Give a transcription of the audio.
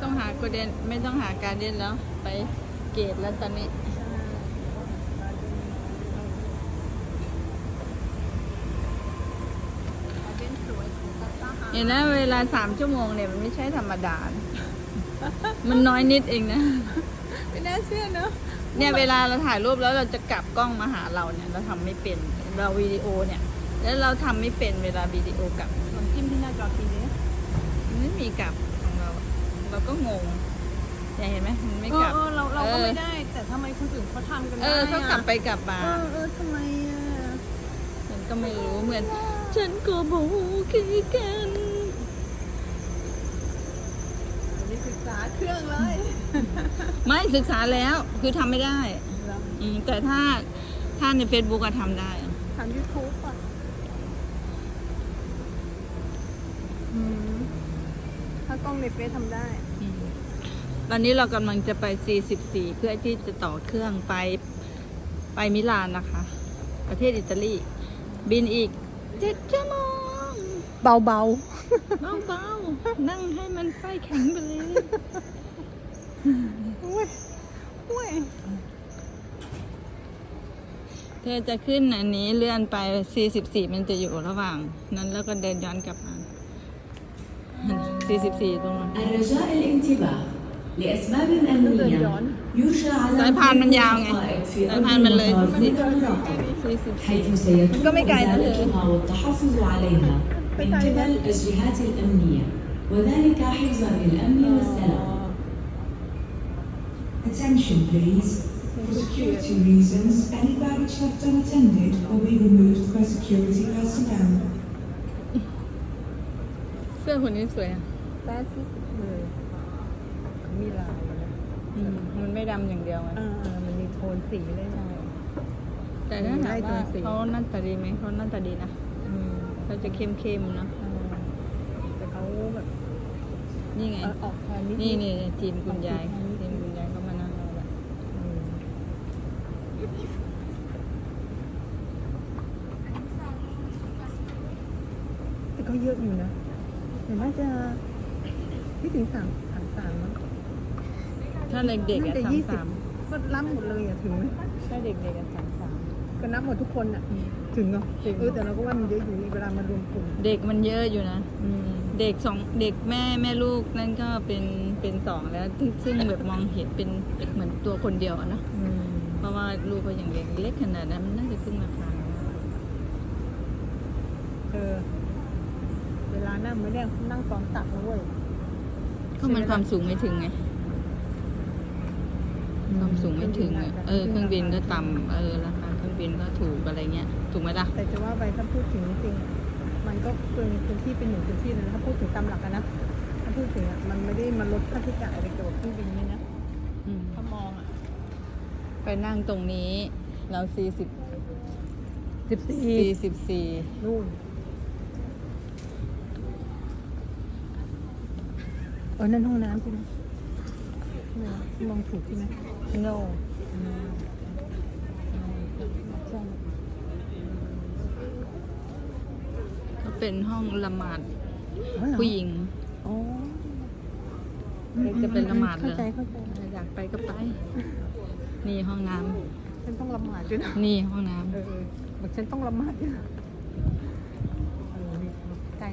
ต้องหาโกเด็นไม่ต้องหาการเด่นแล้ว ไปเกตแล้วตอนนี้เห็นนะเวลาสามชั่วโมงเนี่ยมันไม่ใช่ธรรมดา มันน้อยนิดเองนะ ไม่น่าเชื่อเนาะ เนี่ยเวลาเราถ่ายรูปแล้วเราจะกลับกล้องมาหาเราเนี่ย เราทำไม่เป็น เราวิดีโอเนี่ย แล้วเราทำไม่เป็นเวลาวิดีโอกลับาจอทีนี้มันไม่มีกลับของเรา เราก็งงเนี่ยเห็นไหมมันไม่เอกอลับ เออเราเราก็เออไม่ได้ แต่ทำไมคนอื่นเขาทำกันเอได้ออะเขากลับไปกลับมา เออเออทำไมอะฉันก็ไม่รู้เหมือน ฉันก็บอกคือกันอันนี้ศึกษาเครื่องเลยไม่ศึกษาแล้วคือทำไม่ได้ อืมแต่ถ้าถ้าใน Facebook อะทำได้ ทำยูทูบอะอืม ถ้ากล้องในเฟซทำได้อืมตอนนี้เรากำลังจะไป 44 เพื่อที่จะต่อเครื่องไปไปมิลานนะคะ ประเทศอิตาลี บินอีกเจ็ดชั่วโมง เบาเบาๆนั่งให้มันไฟแข็งไปเลยๆอุ้ยอุ้ยเธอจะขึ้นอันนี้เลื่อนไป 44 มันจะอยู่ระหว่าง นั้นแล้วก็เดินย้อนกลับมา44ตรงนั้น الرجاء الانتباه لأسباب أمنية يرجى على القائد في أرض حيث سيتم إدارتها والتحفظ عليها من قبل الجهات الأمنية وذلك حفظا للأمن والسلام. Attention please. For security reasons, any baggage left unattended will be removed by security personnel. 这混凝水啊。 แป๊ดที่สุดเลยเขามีลายนะอืมมันไม่ดำอย่างเดียวไงอ่ามันมีโทนสีเลยนะแต่ถ้าถามไล่ตัว่าวสีเขาหน้าตาดีไหมเขาหน้าตาดีนะอืมเขาจะเข้มๆเนาะอ่าแต่เขาแบบนี่ไง เออออกแทนนิดนี่นี่ทีมคุณยายออกแทนนิดทีมคุณยายก็มานั่งรอแล้วอืมแต่ก็เยอะอยู่นะเห็นว่าจะ ไม่ถึงสามสามสามมั้งถ้าเด็กๆอะน่าจะสามยี่สิบสามก็รับหมดเลยอะถึงไหมถ้าเด็กๆอะสามสาม ก็นับหมดทุกคนอะถึงเนาะถึง เออแต่เราก็ว่ามันเยอะอยู่เวลามารวมกลุ่มเด็กมันเยอะอยู่นะเด็กสองเด็กแม่แม่ลูกนั่นก็เป็นเป็นสองแล้วซึ่งซึ่งแบบมองเห็นเป็นเหมือนตัวคนเดียวอะเนอะอืมเพราะว่าลูกก็อย่างเล็กเล็กขนาดนั้นมันน่าจะครึ่งราคาเออเวลานั่งไม่ได้นั่งซ้อนตักนะเว้ย ก็มันความสูงไม่ถึงไง ความสูงไม่ถึงอะเออเครื่องบินก็ต่ำเออราคาเครื่องบินก็ถูกอะไรเงี้ย ถูกไหมล่ะ แต่จะว่าไปถ้าพูดถึงจริงๆอะมันก็เป็นพื้นที่เป็นหนึ่งพื้นที่เลยนะถ้าพูดถึงตามหลักอะนะถ้าพูดถึงอะมันไม่ได้มาลดค่าใช้จ่ายอะไรเกี่ยวกับเครื่องบินนี่นะอืม ถ้ามองอะไปนั่งตรงนี้ เราสี่สิบสิบสี่สี่สิบสี่นู่น เออนั่นห้องน้ำใช่ไหมมองถูกใช่ไหมเ no ก็เป็นห้องละหมาดผู้หญิงอจะเป็นละหมาดเลยอยากไปก็ไป นี่ห้องน้ำฉันต้องละหมาดด้วยนะนี่ห้องน้ำเออบอกฉันต้องละหมาดด้วยใกล้